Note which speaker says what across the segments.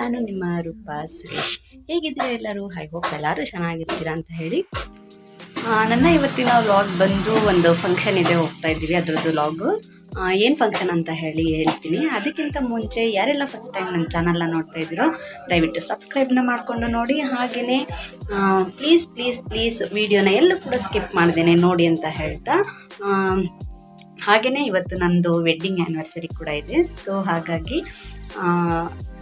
Speaker 1: ನಾನು ನಿಮ್ಮ ರೂಪಾ ಸುರೇಶ್. ಹೇಗಿದ್ದೀರಾ ಎಲ್ಲರೂ? ಹೈ ಹೋಪ್ ಎಲ್ಲರೂ ಚೆನ್ನಾಗಿರ್ತೀರಾ ಅಂತ ಹೇಳಿ. ನನ್ನ ಇವತ್ತಿನ ವ್ಲಾಗ್ ಬಂದು ಒಂದು ಫಂಕ್ಷನ್ ಇದೆ ಹೋಗ್ತಾ ಇದ್ದೀವಿ, ಅದರದ್ದು ವ್ಲಾಗು ಏನು ಫಂಕ್ಷನ್ ಅಂತ ಹೇಳಿ ಹೇಳ್ತೀನಿ. ಅದಕ್ಕಿಂತ ಮುಂಚೆ ಯಾರೆಲ್ಲ ಫಸ್ಟ್ ಟೈಮ್ ನನ್ನ ಚಾನಲ್ನ ನೋಡ್ತಾ ಇದ್ದೀರೋ, ದಯವಿಟ್ಟು ಸಬ್ಸ್ಕ್ರೈಬ್ನ ಮಾಡಿಕೊಂಡು ನೋಡಿ. ಹಾಗೆಯೇ ಪ್ಲೀಸ್ ಪ್ಲೀಸ್ ಪ್ಲೀಸ್ ವಿಡಿಯೋನ ಎಲ್ಲೂ ಕೂಡ ಸ್ಕಿಪ್ ಮಾಡ್ದೇನೆ ನೋಡಿ ಅಂತ ಹೇಳ್ತಾ ಹಾಗೆಯೇ ಇವತ್ತು ನನ್ನದು ವೆಡ್ಡಿಂಗ್ ಆ್ಯನಿವರ್ಸರಿ ಕೂಡ ಇದೆ. ಸೊ ಹಾಗಾಗಿ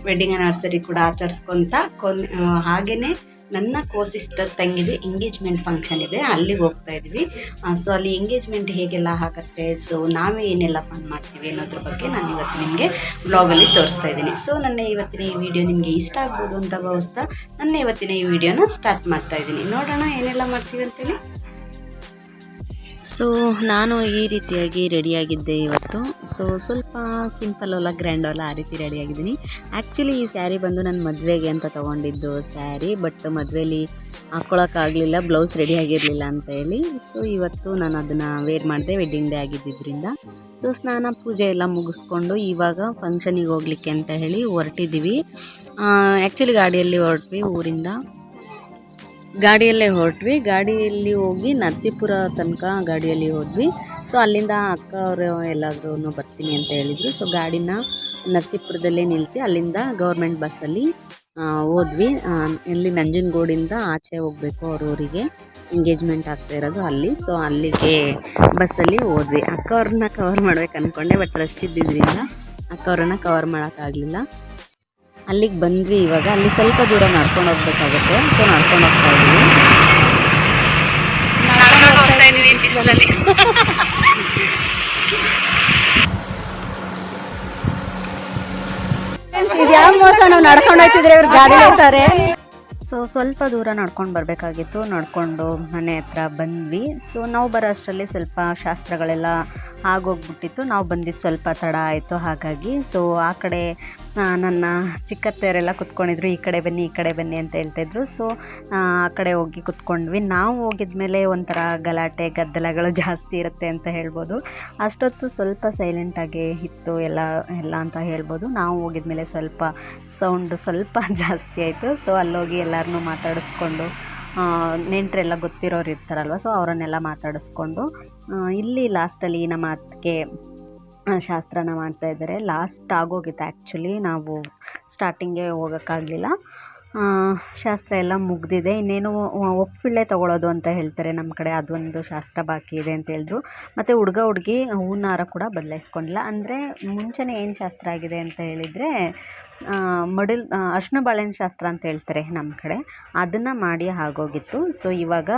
Speaker 1: ವೆಡ್ಡಿಂಗ್ ಆ್ಯನಿವರ್ಸರಿ ಕೂಡ ಆಚರಿಸ್ಕೊತ ಕೊನ್ ಹಾಗೆಯೇ ನನ್ನ ಕೋ ಸಿಸ್ಟರ್ ತಂಗಿದೆ ಎಂಗೇಜ್ಮೆಂಟ್ ಫಂಕ್ಷನ್ ಇದೆ. ಅಲ್ಲಿಗೆ ಹೋಗ್ತಾ ಇದ್ವಿ. ಸೊ ಅಲ್ಲಿ ಎಂಗೇಜ್ಮೆಂಟ್ ಹೇಗೆಲ್ಲ ಆಗುತ್ತೆ? ಸೊ ನಾವೇ ಏನೆಲ್ಲ ಫನ್ ಮಾಡ್ತೀವಿ ಅನ್ನೋದ್ರ ಬಗ್ಗೆ ನಾನು ಇವತ್ತು ನಿಮಗೆ ಬ್ಲಾಗಲ್ಲಿ ತೋರಿಸ್ತಾ ಇದ್ದೀನಿ. ಸೊ ನನ್ನ ಇವತ್ತಿನ ಈ ವಿಡಿಯೋ ನಿಮಗೆ ಇಷ್ಟ ಆಗ್ಬೋದು ಅಂತ ಭಾವಿಸ್ತಾ ನನ್ನ ಇವತ್ತಿನ ಈ ವಿಡಿಯೋನ ಸ್ಟಾರ್ಟ್ ಮಾಡ್ತಾ ಇದ್ದೀನಿ. ನೋಡೋಣ ಏನೆಲ್ಲ ಮಾಡ್ತೀವಿ ಅಂತೇಳಿ.
Speaker 2: ಸೊ ನಾನು ಈ ರೀತಿಯಾಗಿ ರೆಡಿಯಾಗಿದ್ದೆ ಇವತ್ತು. ಸೊ ಸ್ವಲ್ಪ ಸಿಂಪಲ್ ಅಲ್ಲ ಗ್ರ್ಯಾಂಡ್ ಅಲ್ಲ, ಆ ರೀತಿ ರೆಡಿಯಾಗಿದ್ದೀನಿ ಆ್ಯಕ್ಚುಲಿ ಈ ಸ್ಯಾರಿ ಬಂದು ನನ್ನ ಮದುವೆಗೆ ಅಂತ ತೊಗೊಂಡಿದ್ದು ಸ್ಯಾರಿ ಬಟ್ ಮದುವೆಲಿ ಹಾಕ್ಕೊಳಕ್ಕಾಗಲಿಲ್ಲ ಬ್ಲೌಸ್ ರೆಡಿ ಆಗಿರಲಿಲ್ಲ ಅಂತ ಹೇಳಿ. ಸೊ ಇವತ್ತು ನಾನು ಅದನ್ನು ವೇರ್ ಮಾಡಿದೆ ವೆಡ್ಡಿಂಗ್ ಡೇ ಆಗಿದ್ದಿದ್ದರಿಂದ ಸೊ ಸ್ನಾನ, ಪೂಜೆ ಎಲ್ಲ ಮುಗಿಸ್ಕೊಂಡು ಇವಾಗ ಫಂಕ್ಷನಿಗೆ ಹೋಗ್ಲಿಕ್ಕೆ ಅಂತ ಹೇಳಿ ಹೊರಟಿದ್ದೀವಿ. ಆ್ಯಕ್ಚುಲಿ ಗಾಡಿಯಲ್ಲಿ ಹೊರಟ್ವಿ ಊರಿಂದ. ಗಾಡಿಯಲ್ಲೇ ಹೊರಟ್ವಿ. ಗಾಡಿಯಲ್ಲಿ ಹೋಗಿ ನರಸೀಪುರ ತನಕ ಗಾಡಿಯಲ್ಲಿ ಹೋದ್ವಿ. ಸೊ ಅಲ್ಲಿಂದ ಅಕ್ಕ ಅವರು ಎಲ್ಲಾದ್ರೂ ಬರ್ತೀನಿ ಅಂತ ಹೇಳಿದರು. ಸೊ ಗಾಡಿನ ನರಸೀಪುರದಲ್ಲೇ ನಿಲ್ಲಿಸಿ ಅಲ್ಲಿಂದ ಗೌರ್ಮೆಂಟ್ ಬಸ್ಸಲ್ಲಿ ಹೋದ್ವಿ. ಇಲ್ಲಿ ನಂಜನಗೂಡಿಂದ ಆಚೆ ಹೋಗಬೇಕು ಅವ್ರ ಊರಿಗೆ. ಎಂಗೇಜ್ಮೆಂಟ್ ಆಗ್ತಾ ಇರೋದು ಅಲ್ಲಿ. ಸೊ ಅಲ್ಲಿಗೆ ಬಸ್ಸಲ್ಲಿ ಹೋದ್ವಿ. ಅಕ್ಕ ಅವ್ರನ್ನ ಕವರ್ ಮಾಡ್ಬೇಕು ಅಂದ್ಕೊಂಡೆ ಬಟ್ ರಶ್ ಇದ್ದಿದ್ದರಿಂದ ಅಕ್ಕ ಅವ್ರನ್ನ ಕವರ್ ಮಾಡೋಕ್ಕಾಗಲಿಲ್ಲ ಅಲ್ಲಿಗೆ ಬಂದ್ವಿ ಇವಾಗ. ಅಲ್ಲಿ ಸ್ವಲ್ಪ ದೂರ ನಡ್ಕೊಂಡು ಹೋಗ್ಬೇಕಾಗುತ್ತೆ. ಸೊ ನಡ್ಕೊಂಡು ಹೋಗ್ತಾ ಇದ್ವಿ
Speaker 1: ಯಾವ ಮೋಸ ನಾವು ನಡ್ಕೊಂಡು ಹೋಗ್ತಿದ್ರೆ ಇವ್ರು ಗಾಡಿ ಹೋಗ್ತಾರೆ
Speaker 2: ಸೊ ಸ್ವಲ್ಪ ದೂರ ನಡ್ಕೊಂಡು ಬರಬೇಕಾಗಿತ್ತು. ನಡ್ಕೊಂಡು ಮನೆ ಹತ್ರ ಬಂದ್ವಿ. ಸೊ ನಾವು ಬರೋ ಅಷ್ಟರಲ್ಲಿ ಸ್ವಲ್ಪ ಶಾಸ್ತ್ರಗಳೆಲ್ಲ ಆಗೋಗ್ಬಿಟ್ಟಿತ್ತು. ನಾವು ಬಂದಿದ್ದು ಸ್ವಲ್ಪ ತಡ ಆಯಿತು, ಹಾಗಾಗಿ. ಸೊ ಆ ಕಡೆ ನನ್ನ ಚಿಕ್ಕತ್ತೆಯವರೆಲ್ಲ ಕುತ್ಕೊಂಡಿದ್ರು, ಈ ಕಡೆ ಬನ್ನಿ, ಈ ಕಡೆ ಬನ್ನಿ ಅಂತ ಹೇಳ್ತಾಯಿದ್ರು ಸೊ ಆ ಕಡೆ ಹೋಗಿ ಕುತ್ಕೊಂಡ್ವಿ. ನಾವು ಹೋಗಿದ್ಮೇಲೆ ಒಂಥರ ಗಲಾಟೆ, ಗದ್ದಲಗಳು ಜಾಸ್ತಿ ಇರುತ್ತೆ ಅಂತ ಹೇಳ್ಬೋದು. ಅಷ್ಟೊತ್ತು ಸ್ವಲ್ಪ ಸೈಲೆಂಟಾಗಿ ಇತ್ತು ಎಲ್ಲ ಎಲ್ಲ ಅಂತ ಹೇಳ್ಬೋದು. ನಾವು ಹೋಗಿದ್ಮೇಲೆ ಸ್ವಲ್ಪ ಸೌಂಡ್ ಸ್ವಲ್ಪ ಜಾಸ್ತಿ ಆಯಿತು. ಸೊ ಅಲ್ಲೋಗಿ ಎಲ್ಲರನ್ನೂ ಮಾತಾಡಿಸ್ಕೊಂಡು ನೆಂಟರೆಲ್ಲ ಗೊತ್ತಿರೋರು ಇರ್ತಾರಲ್ವ ಸೊ ಅವರನ್ನೆಲ್ಲ ಮಾತಾಡಿಸ್ಕೊಂಡು ಇಲ್ಲಿ ಲಾಸ್ಟಲ್ಲಿ ನಮ್ಮ ಅತ್ತಿಗೆ ಶಾಸ್ತ್ರನ ಮಾಡ್ತಾ ಇದ್ದಾರೆ. ಲಾಸ್ಟ್ ಆಗೋಗಿತ್ತು ಆ್ಯಕ್ಚುಲಿ ನಾವು ಸ್ಟಾರ್ಟಿಂಗೇ ಹೋಗೋಕ್ಕಾಗಲಿಲ್ಲ. ಶಾಸ್ತ್ರ ಎಲ್ಲ ಮುಗಿದಿದೆ. ಇನ್ನೇನು ಒಪ್ಪಿಳ್ಳೆ ತಗೊಳ್ಳೋದು ಅಂತ ಹೇಳ್ತಾರೆ ನಮ್ಮ ಕಡೆ. ಅದೊಂದು ಶಾಸ್ತ್ರ ಬಾಕಿ ಇದೆ ಅಂತ ಹೇಳಿದ್ರು. ಮತ್ತು ಹುಡುಗ ಹುಡುಗಿ ಹೂನಾರ ಕೂಡ ಬದಲಾಯಿಸ್ಕೊಂಡಿಲ್ಲ. ಅಂದರೆ ಮುಂಚೆನೇ ಏನು ಶಾಸ್ತ್ರ ಆಗಿದೆ ಅಂತ ಹೇಳಿದರೆ ಮಡಿಲ್ ಅರ್ಶಿನ ಬಾಳೆಹಣ್ಣು ಶಾಸ್ತ್ರ ಅಂತ ಹೇಳ್ತಾರೆ ನಮ್ಮ ಕಡೆ. ಅದನ್ನು ಮಾಡಿ ಆಗೋಗಿತ್ತು. ಸೊ ಇವಾಗ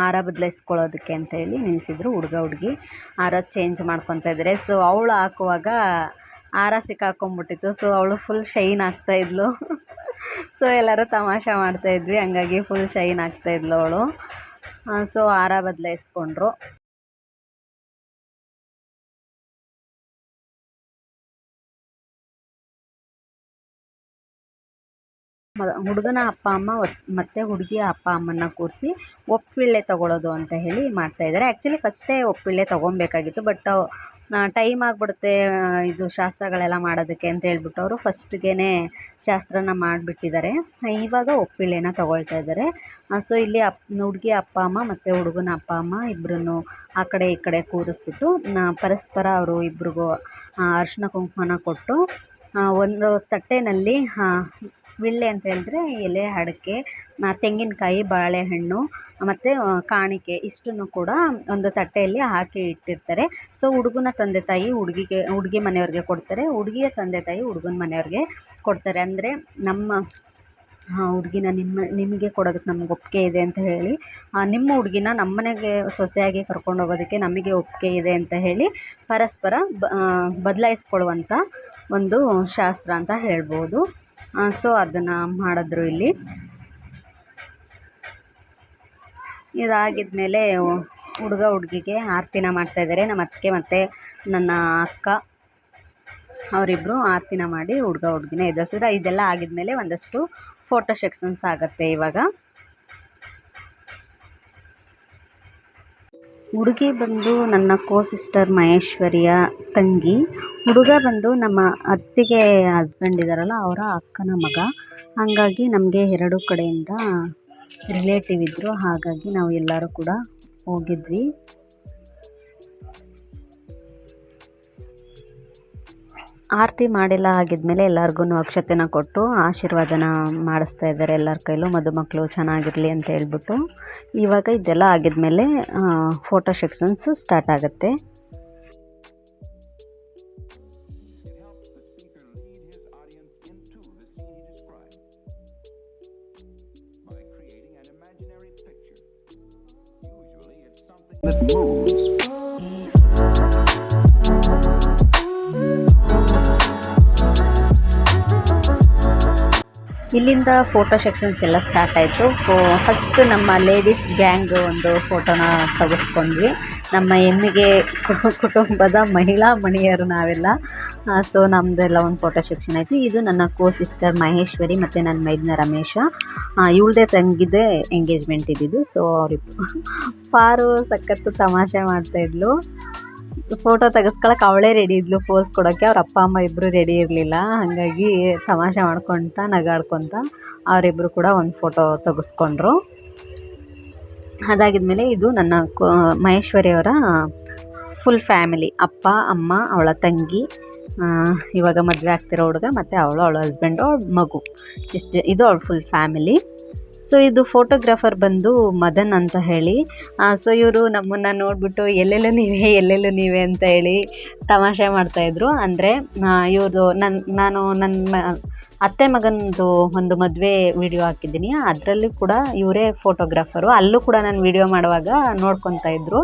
Speaker 2: ಹಾರ ಬದಲಾಯಿಸ್ಕೊಳ್ಳೋದಕ್ಕೆ ಅಂತ ಹೇಳಿ ನಿಲ್ಲಿಸಿದ್ರು ಹುಡುಗ ಹುಡುಗಿ. ಹಾರ ಚೇಂಜ್ ಮಾಡ್ಕೊತಾ ಇದ್ದಾರೆ ಸೊ ಅವಳು ಹಾಕುವಾಗ ಹಾರ ಸಿಕ್ಕಾಕೊಂಬಿಟ್ಟಿತ್ತು. ಸೊ ಅವಳು ಫುಲ್ ಶೈನ್ ಆಗ್ತಾ ಇದ್ಲು. ಸೊ ಎಲ್ಲರೂ ತಮಾಷೆ ಮಾಡ್ತಾ ಇದ್ವಿ. ಹಂಗಾಗಿ ಫುಲ್ ಶೈನ್ ಆಗ್ತಾ ಇದ್ಲು ಅವಳು. ಸೊ ಹಾರ ಬದಲಾಯಿಸ್ಕೊಂಡ್ರು. ಹುಡುಗನ ಅಪ್ಪ ಅಮ್ಮ ಮತ್ತೆ ಹುಡುಗಿಯ ಅಪ್ಪ ಅಮ್ಮನ ಕೂರಿಸಿ ಒಪ್ಪಿಳ್ಳೆ ತಗೊಳ್ಳೋದು ಅಂತ ಹೇಳಿ ಮಾಡ್ತಾ ಇದ್ದಾರೆ. ಆ್ಯಕ್ಚುಲಿ ಫಸ್ಟೇ ಒಪ್ಪಿಳ್ಳೆ ತೊಗೊಬೇಕಾಗಿತ್ತು ಬಟ್ ಟೈಮ್ ಆಗಿಬಿಡುತ್ತೆ ಇದು ಶಾಸ್ತ್ರಗಳೆಲ್ಲ ಮಾಡೋದಕ್ಕೆ ಅಂತ ಹೇಳ್ಬಿಟ್ಟು ಅವರು ಫಸ್ಟ್ಗೇ ಶಾಸ್ತ್ರನ ಮಾಡಿಬಿಟ್ಟಿದ್ದಾರೆ. ಇವಾಗ ಒಪ್ಪಿಳ್ಳೆನ ತೊಗೊಳ್ತಾ ಇದ್ದಾರೆ. ಸೊ ಇಲ್ಲಿ ಅಪ್, ಹುಡುಗಿ ಅಪ್ಪ ಅಮ್ಮ ಮತ್ತು ಹುಡುಗನ ಅಪ್ಪ ಅಮ್ಮ ಇಬ್ಬರನ್ನು ಆ ಕಡೆ ಈ ಕಡೆ ಕೂರಿಸ್ಬಿಟ್ಟು ಪರಸ್ಪರ ಅವರು ಇಬ್ರಿಗೂ ಅರಿಶಿನ ಕುಂಕುಮನ ಕೊಟ್ಟು ಒಂದು ತಟ್ಟೆನಲ್ಲಿ ವಿಳ್ಳೆ ಅಂತ ಹೇಳಿದ್ರೆ ಎಲೆ, ಅಡಿಕೆ ತೆಂಗಿನಕಾಯಿ, ಬಾಳೆಹಣ್ಣು, ಮತ್ತು ಕಾಣಿಕೆ ಇಷ್ಟನ್ನು ಕೂಡ ಒಂದು ತಟ್ಟೆಯಲ್ಲಿ ಹಾಕಿ ಇಟ್ಟಿರ್ತಾರೆ. ಸೊ ಹುಡುಗನ ತಂದೆ ತಾಯಿ ಹುಡುಗಿಗೆ, ಹುಡುಗಿ ಮನೆಯವ್ರಿಗೆ ಕೊಡ್ತಾರೆ. ಹುಡುಗಿಯ ತಂದೆ ತಾಯಿ ಹುಡುಗನ ಮನೆಯವ್ರಿಗೆ ಕೊಡ್ತಾರೆ. ಅಂದರೆ ನಮ್ಮ ಹುಡುಗಿನ ನಿಮ್ಮ, ನಿಮಗೆ ಕೊಡೋದಕ್ಕೆ ನಮ್ಗೆ ಒಪ್ಪಿಗೆ ಇದೆ ಅಂತ ಹೇಳಿ ನಿಮ್ಮ ಹುಡುಗಿನ ನಮ್ಮನೆಗೆ ಸೊಸೆಯಾಗಿ ಕರ್ಕೊಂಡು ಹೋಗೋದಕ್ಕೆ ನಮಗೆ ಒಪ್ಪಿಗೆ ಇದೆ ಅಂತ ಹೇಳಿ ಪರಸ್ಪರ ಬದಲಾಯಿಸ್ಕೊಳ್ಳುವಂಥ ಒಂದು ಶಾಸ್ತ್ರ ಅಂತ ಹೇಳ್ಬೋದು. ಸೊ ಅದನ್ನು ಮಾಡಿದ್ರು ಇಲ್ಲಿ. ಇದಾಗಿದ್ಮೇಲೆ ಹುಡುಗ ಹುಡುಗಿಗೆ ಆರತಿನ ಮಾಡ್ತಾಯಿದ್ದಾರೆ ನಮ್ಮ ಅತ್ತಿಗೆ ಮತ್ತು ನನ್ನ ಅಕ್ಕ ಅವರಿಬ್ಬರು ಆರತಿನ ಮಾಡಿ ಹುಡುಗ ಹುಡುಗಿನ ಎದುರಿಸಿದ್ರೆ. ಇದೆಲ್ಲ ಆಗಿದ್ಮೇಲೆ ಒಂದಷ್ಟು ಫೋಟೋ ಸೆಕ್ಷನ್ಸ್ ಆಗುತ್ತೆ ಇವಾಗ. ಹುಡುಗಿ ಬಂದು ನನ್ನ ಕೋ ಸಿಸ್ಟರ್ ಮಹೇಶ್ವರಿಯ ತಂಗಿ. ಹುಡುಗ ಬಂದು ನಮ್ಮ ಅತ್ತಿಗೆ ಹಸ್ಬೆಂಡ್ ಇದ್ದಾರಲ್ಲ ಅವರ ಅಕ್ಕನ ಮಗ. ಹಾಗಾಗಿ ನಮಗೆ ಎರಡು ಕಡೆಯಿಂದ ರಿಲೇಟಿವ್ ಇದ್ದರು ಹಾಗಾಗಿ ನಾವು ಎಲ್ಲರೂ ಕೂಡ ಹೋಗಿದ್ವಿ. ಆರತಿ ಮಾಡಿಲ್ಲ, ಆಗಿದ್ಮೇಲೆ ಎಲ್ಲರಿಗೂ ಅಕ್ಷತೆನ ಕೊಟ್ಟು ಆಶೀರ್ವಾದನ ಮಾಡಿಸ್ತಾ ಇದ್ದಾರೆ ಎಲ್ಲರ ಕೈಲೂ. ಮದುಮಕ್ಕಳು ಚೆನ್ನಾಗಿರಲಿ ಅಂತ ಹೇಳ್ಬಿಟ್ಟು ಇವಾಗ ಇದೆಲ್ಲ ಆಗಿದ್ಮೇಲೆ ಫೋಟೋ ಸೆಕ್ಷನ್ಸ್ ಸ್ಟಾರ್ಟ್ ಆಗುತ್ತೆ.
Speaker 3: That helps
Speaker 2: ಇಲ್ಲಿಂದ ಫೋಟೋ ಸೆಕ್ಷನ್ಸ್ ಎಲ್ಲ ಸ್ಟಾರ್ಟ್ ಆಯಿತು. ಫಸ್ಟ್ ನಮ್ಮ ಲೇಡೀಸ್ ಗ್ಯಾಂಗ್ ಒಂದು ಫೋಟೋನ ತೆಗೆಸ್ಕೊಂಡ್ವಿ. ನಮ್ಮ ಹೆಮ್ಮಿಗೆ ಕುಟುಂಬದ ಮಹಿಳಾ ಮಣಿಯರು ನಾವೆಲ್ಲ. ಸೊ ನಮ್ಮದೆಲ್ಲ ಒಂದು ಫೋಟೋ ಸೆಕ್ಷನ್ ಆಯಿತು. ಇದು ನನ್ನ ಕೋ ಸಿಸ್ಟರ್ ಮಹೇಶ್ವರಿ ಮತ್ತು ನನ್ನ ಮೈದಿನ ರಮೇಶ. ಇವಳದೇ ತಂಗಿದೆ ಎಂಗೇಜ್ಮೆಂಟ್ ಇದ್ದಿದ್ದು. ಸೊ ಅವ್ರಿಬ್ಬರು ಪಾರು ಸಖತ್ತು ತಮಾಷೆ ಮಾಡ್ತಾಯಿದ್ಲು ಫೋಟೋ ತೆಗೆಸ್ಕೊಳಕ್ಕೆ ಅವಳೇ ರೆಡಿ ಇದ್ಲು ಪೋಸ್ ಕೊಡೋಕ್ಕೆ. ಅವ್ರ ಅಪ್ಪ, ಅಮ್ಮ ಇಬ್ಬರು ರೆಡಿ ಇರಲಿಲ್ಲ. ಹಾಗಾಗಿ ತಮಾಷೆ ಮಾಡ್ಕೊತ, ನಗಾಡ್ಕೊತ ಅವರಿಬ್ಬರು ಕೂಡ ಒಂದು ಫೋಟೋ ತೆಗೆಸ್ಕೊಂಡ್ರು. ಅದಾಗಿದ್ಮೇಲೆ ಇದು ನನ್ನ ಕೋ, ಮಹೇಶ್ವರಿಯವರ ಫುಲ್ ಫ್ಯಾಮಿಲಿ ಅಪ್ಪ, ಅಮ್ಮ, ಅವಳ ತಂಗಿ ಇವಾಗ ಮದುವೆ ಆಗ್ತಿರೋ ಹುಡುಗ, ಮತ್ತು ಅವಳು, ಅವಳ ಹಸ್ಬೆಂಡು ಅವಳ ಮಗು. ಇಷ್ಟು, ಇದು ಅವಳ ಫುಲ್ ಫ್ಯಾಮಿಲಿ ಸೊ ಇದು ಫೋಟೋಗ್ರಾಫರ್ ಬಂದು ಮದನ್ ಅಂತ ಹೇಳಿ. ಸೊ ಇವರು ನಮ್ಮನ್ನು ನೋಡಿಬಿಟ್ಟು, ಎಲ್ಲೆಲ್ಲೂ ನೀವೇ ಎಲ್ಲೆಲ್ಲೂ ನೀವೇ ಅಂತ ಹೇಳಿ ತಮಾಷೆ ಮಾಡ್ತಾಯಿದ್ರು ಅಂದರೆ ಇವರು ನನ್ನ ನಾನು ನನ್ನ ಅತ್ತೆ ಮಗನದು ಒಂದು ಮದುವೆ ವಿಡಿಯೋ ಹಾಕಿದ್ದೀನಿ. ಅದರಲ್ಲಿ ಕೂಡ ಇವರೇ ಫೋಟೋಗ್ರಾಫರು ಅಲ್ಲೂ ಕೂಡ ನಾನು ವಿಡಿಯೋ ಮಾಡುವಾಗ ನೋಡ್ಕೊತಾ ಇದ್ರು.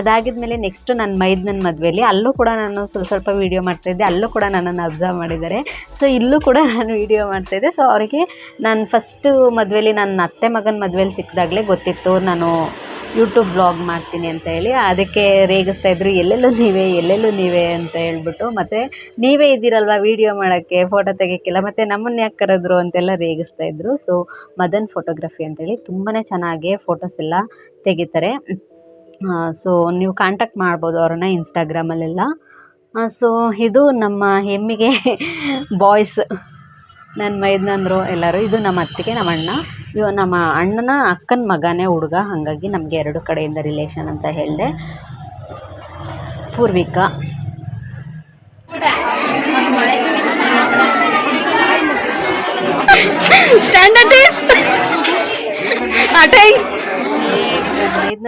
Speaker 2: ಅದಾಗಿದ್ಮೇಲೆ ನೆಕ್ಸ್ಟ್ ನನ್ನ ಮೈದನ ಮದುವೆಯಲ್ಲಿ ಅಲ್ಲೂ ಕೂಡ ನಾನು ಸ್ವಲ್ಪ ಸ್ವಲ್ಪ ವಿಡಿಯೋ ಮಾಡ್ತಾಯಿದ್ದೆ ಅಲ್ಲೂ ಕೂಡ ನನ್ನನ್ನು ಅಬ್ಸರ್ವ್ ಮಾಡಿದ್ದಾರೆ. ಸೊ ಇಲ್ಲೂ ಕೂಡ ನಾನು ವಿಡಿಯೋ ಮಾಡ್ತಾಯಿದ್ದೆ ಸೊ ಅವರಿಗೆ ನಾನು ಫಸ್ಟು ಮದುವೆಯಲ್ಲಿ ನನ್ನ ಅತ್ತೆ ಮಗನ ಮದುವೆಯಲ್ಲಿ ಸಿಕ್ಕಿದಾಗಲೇ ಗೊತ್ತಿತ್ತು. ನಾನು ಯೂಟ್ಯೂಬ್ ಬ್ಲಾಗ್ ಮಾಡ್ತೀನಿ ಅಂತ ಹೇಳಿ, ಅದಕ್ಕೆ ರೇಗಿಸ್ತಾ ಇದ್ರು, ಎಲ್ಲೆಲ್ಲೂ ನೀವೇ ಎಲ್ಲೆಲ್ಲೂ ನೀವೇ ಅಂತ ಹೇಳ್ಬಿಟ್ಟು, ಮತ್ತು ನೀವೇ ಇದ್ದೀರಲ್ವ ವೀಡಿಯೋ ಮಾಡೋಕ್ಕೆ ಫೋಟೋ ತೆಗಿಯೋಕ್ಕೆಲ್ಲ ಮತ್ತು ನಮ್ಮನ್ನು ಯಾಕೆ ಕರೆದ್ರು ಅಂತೆಲ್ಲ ರೇಗಿಸ್ತಾ ಇದ್ರು. ಸೊ ಮದನ್ ಫೋಟೋಗ್ರಫಿ ಅಂತೇಳಿ ತುಂಬಾ ಚೆನ್ನಾಗಿ ಫೋಟೋಸ್ ಎಲ್ಲ ತೆಗಿತಾರೆ. ಸೊ ನೀವು ಕಾಂಟ್ಯಾಕ್ಟ್ ಮಾಡ್ಬೋದು ಅವ್ರನ್ನ ಇನ್ಸ್ಟಾಗ್ರಾಮಲ್ಲೆಲ್ಲ ಸೊ ಇದು ನಮ್ಮ ಹೆಮ್ಮಿಗೆ ಬಾಯ್ಸ್ ನನ್ನ ಮೈದ್ನಂದರು ಎಲ್ಲರೂ, ಇದು ನಮ್ಮ ಅತ್ತಿಗೆ, ನಮ್ಮ ಅಣ್ಣ. ಇವ ನಮ್ಮ ಅಣ್ಣನ ಅಕ್ಕನ ಮಗನೇ ಹುಡುಗ. ಹಾಗಾಗಿ ನಮಗೆ ಎರಡು ಕಡೆಯಿಂದ ರಿಲೇಷನ್ ಅಂತ ಹೇಳಿದೆ. ಪೂರ್ವಿಕಾ.
Speaker 1: ಸ್ಟ್ಯಾಂಡರ್ಡ್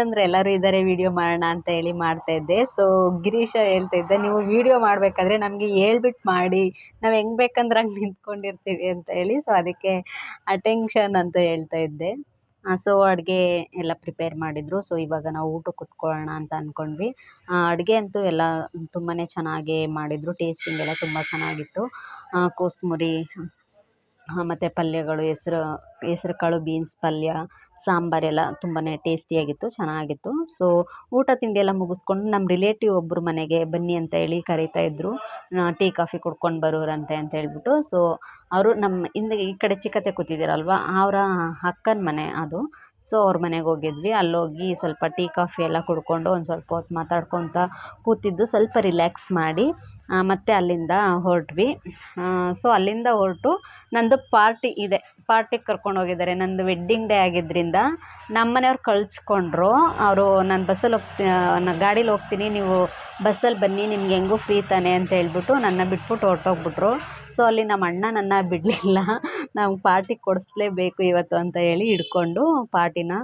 Speaker 1: ಅಟೈ
Speaker 2: ಎಲ್ಲರೂ ಇದ್ದಾರೆ ವಿಡಿಯೋ ಮಾಡೋಣ ಅಂತ ಹೇಳಿ ಮಾಡ್ತಾ ಇದ್ದೆ. ಸೊ ಗಿರೀಶ ಹೇಳ್ತಾ ಇದ್ದೆ, ನೀವು ವಿಡಿಯೋ ಮಾಡಬೇಕಾದ್ರೆ ನಮಗೆ ಹೇಳ್ಬಿಟ್ಟು ಮಾಡಿ. ನಾವು ಹೆಂಗೆ ಬೇಕಂದ್ರೆ ಹಂಗೆ ನಿಂತ್ಕೊಂಡಿರ್ತೀವಿ ಅಂತ ಹೇಳಿ. ಸೊ ಅದಕ್ಕೆ ಅಟೆನ್ಷನ್ ಅಂತ ಹೇಳ್ತಾ ಇದ್ದೆ. ಸೊ ಅಡುಗೆ ಎಲ್ಲ ಪ್ರಿಪೇರ್ ಮಾಡಿದರು. ಸೊ ಇವಾಗ ನಾವು ಊಟಕ್ಕೆ ಕುತ್ಕೊಳ್ಳೋಣ ಅಂತ ಅಂದ್ಕೊಂಡ್ವಿ ಅಡುಗೆ ಅಂತೂ ಎಲ್ಲ ತುಂಬಾ ಚೆನ್ನಾಗೇ ಮಾಡಿದರು. ಟೇಸ್ಟಿಂಗ್ ಎಲ್ಲ ತುಂಬ ಚೆನ್ನಾಗಿತ್ತು. ಕೋಸ್ಮುರಿ ಮತ್ತು ಪಲ್ಯಗಳು, ಹೆಸ್ರು ಹೆಸ್ರು ಕಾಳು ಬೀನ್ಸ್ ಪಲ್ಯ ಸಾಂಬಾರೆಲ್ಲ ತುಂಬಾ ಟೇಸ್ಟಿಯಾಗಿತ್ತು, ಚೆನ್ನಾಗಿತ್ತು. ಸೊ ಊಟ ತಿಂಡಿ ಎಲ್ಲ ಮುಗಿಸ್ಕೊಂಡು ನಮ್ಮ ರಿಲೇಟಿವ್ ಒಬ್ಬರು ಮನೆಗೆ ಬನ್ನಿ ಅಂತ ಹೇಳಿ ಕರೀತಾ ಇದ್ದರು ಟೀ, ಕಾಫಿ ಕುಡ್ಕೊಂಡು ಬರೋರಂತೆ ಅಂತ ಹೇಳ್ಬಿಟ್ಟು. ಸೊ ಅವರು ನಮ್ಮ ಹಿಂದೆ ಈ ಕಡೆ ಚಿಕ್ಕತೆ ಕೂತಿದ್ದೀರಲ್ವ, ಅವರ ಅಕ್ಕನ ಮನೆ ಅದು. ಸೊ ಅವ್ರ ಮನೆಗೆ ಹೋಗಿದ್ವಿ. ಅಲ್ಲೋಗಿ ಸ್ವಲ್ಪ ಟೀ, ಕಾಫಿ ಎಲ್ಲ ಕುಡ್ಕೊಂಡು ಒಂದು ಸ್ವಲ್ಪ ಹೊತ್ತು ಮಾತಾಡ್ಕೊತ ಕೂತಿದ್ದು. ಸ್ವಲ್ಪ ರಿಲ್ಯಾಕ್ಸ್ ಮಾಡಿ ಮತ್ತೆ ಅಲ್ಲಿಂದ ಹೊರಟ್ವಿ. ಸೊ ಅಲ್ಲಿಂದ ಹೊರಟು ನನ್ನದು ಪಾರ್ಟಿ ಇದೆ. ಪಾರ್ಟಿಗೆ ಕರ್ಕೊಂಡು ಹೋಗಿದ್ದಾರೆ. ನಂದು ವೆಡ್ಡಿಂಗ್ ಡೇ ಆಗಿದ್ದರಿಂದ ನಮ್ಮ ಮನೆಯವ್ರು ಕಳಿಸ್ಕೊಂಡ್ರು. ಅವರು, ನಾನು ಬಸ್ಸಲ್ಲಿ ಹೋಗ್ತಿ ನಾನು ಗಾಡೀಲಿ ಹೋಗ್ತೀನಿ. ನೀವು ಬಸ್ಸಲ್ಲಿ ಬನ್ನಿ. ನಿಮ್ಗೆ ಹೆಂಗೂ ಫ್ರೀ ತಾನೆ ಅಂತ ಹೇಳ್ಬಿಟ್ಟು ನನ್ನ ಬಿಟ್ಬಿಟ್ಟು ಹೊರ್ಟೋಗ್ಬಿಟ್ರು. ಸೊ ಅಲ್ಲಿ ನಮ್ಮ ಅಣ್ಣ ನನ್ನ ಬಿಡಲಿಲ್ಲ. ನಮ್ಗೆ ಪಾರ್ಟಿ ಕೊಡಿಸ್ಲೇಬೇಕು ಇವತ್ತು ಅಂತ ಹೇಳಿ ಹಿಡ್ಕೊಂಡು ಪಾರ್ಟಿನ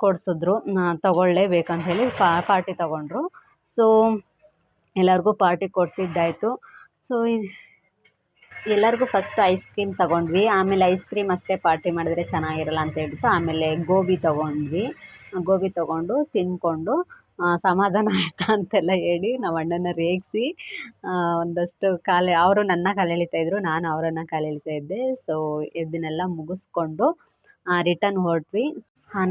Speaker 2: ಕೊಡಿಸಿದ್ರು. ತೊಗೊಳ್ಳೇಬೇಕಂತ ಹೇಳಿ ಪಾರ್ಟಿ ತಗೊಂಡ್ರು. ಸೊ ಎಲ್ಲರಿಗೂ ಪಾರ್ಟಿ ಕೊಡಿಸಿದ್ದಾಯ್ತು. ಸೊ ಎಲ್ಲರಿಗೂ ಫಸ್ಟ್ ಐಸ್ ಕ್ರೀಮ್ ತಗೊಂಡ್ವಿ. ಆಮೇಲೆ ಐಸ್ ಕ್ರೀಮ್ ಅಷ್ಟೇ ಪಾರ್ಟಿ ಮಾಡಿದ್ರೆ ಚೆನ್ನಾಗಿರಲ್ಲ ಅಂತ ಹೇಳ್ಬಿಟ್ಟು ಆಮೇಲೆ ಗೋಬಿ ತೊಗೊಂಡ್ವಿ. ಗೋಬಿ ತೊಗೊಂಡು ತಿಂದ್ಕೊಂಡು ಸಮಾಧಾನ ಆಯ್ತಾ ಅಂತೆಲ್ಲ ಹೇಳಿ ನಮ್ಮ ಅಣ್ಣನ ರೇಗಿಸಿ ಒಂದಷ್ಟು ಕಾಲು, ಅವರು ನನ್ನ ಕಾಲು ಎಳಿತಾ ಇದ್ದರು ನಾನು ಅವರನ್ನು ಕಾಲು ಎಳಿತಾ ಇದ್ದೆ. ಸೊ ಇದನ್ನೆಲ್ಲ ಮುಗಿಸ್ಕೊಂಡು ರಿಟರ್ನ್ ಹೊರಟ್ವಿ.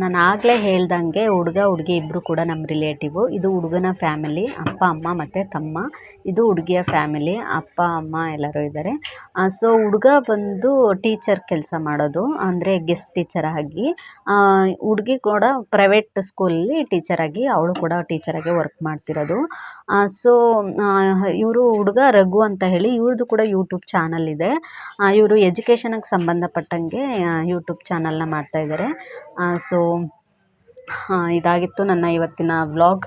Speaker 2: ನಾನು ಆಗಲೇ ಹೇಳ್ದಂಗೆ ಹುಡುಗ, ಹುಡುಗಿ ಇಬ್ಬರು ಕೂಡ ನಮ್ಮ ರಿಲೇಟಿವು ಇದು ಹುಡುಗನ ಫ್ಯಾಮಿಲಿ ಅಪ್ಪ, ಅಮ್ಮ ಮತ್ತು ತಮ್ಮ. ಇದು ಹುಡುಗಿಯ ಫ್ಯಾಮಿಲಿ ಅಪ್ಪ, ಅಮ್ಮ ಎಲ್ಲರೂ ಇದ್ದಾರೆ ಸೊ ಹುಡುಗ ಬಂದು ಟೀಚರ್ ಕೆಲಸ ಮಾಡೋದು, ಅಂದರೆ ಗೆಸ್ಟ್ ಟೀಚರ್ ಆಗಿ. ಹುಡುಗಿ ಕೂಡ ಪ್ರೈವೇಟ್ ಸ್ಕೂಲಲ್ಲಿ ಟೀಚರಾಗಿ ಅವಳು ಕೂಡ ಟೀಚರಾಗೆ ವರ್ಕ್ ಮಾಡ್ತಿರೋದು. ಸೊ ಇವರು ಹುಡುಗ ರಘು ಅಂತ ಹೇಳಿ ಇವ್ರದ್ದು ಕೂಡ ಯೂಟ್ಯೂಬ್ ಚಾನಲ್ ಇದೆ. ಇವರು ಎಜುಕೇಷನಿಗೆ ಸಂಬಂಧಪಟ್ಟಂಗೆ ಯೂಟ್ಯೂಬ್ ಚಾನಲ್ನ ಮಾಡ್ತಾಯಿದ್ದಾರೆ ಸೊ ಇದಾಗಿತ್ತು ನನ್ನ ಇವತ್ತಿನ ವ್ಲಾಗ್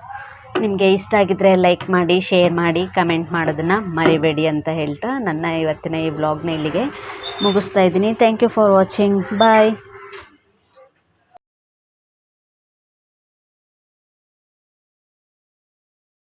Speaker 2: ನಿಮಗೆ ಇಷ್ಟ ಆಗಿದ್ದರೆ ಲೈಕ್ ಮಾಡಿ ಶೇರ್ ಮಾಡಿ ಕಮೆಂಟ್ ಮಾಡೋದನ್ನು ಮರಿಬೇಡಿ ಅಂತ ಹೇಳ್ತಾ ನನ್ನ ಇವತ್ತಿನ ಈ ವ್ಲಾಗ್ನ ಇಲ್ಲಿಗೆ ಮುಗಿಸ್ತಾ ಇದ್ದೀನಿ. Thank you for watching bye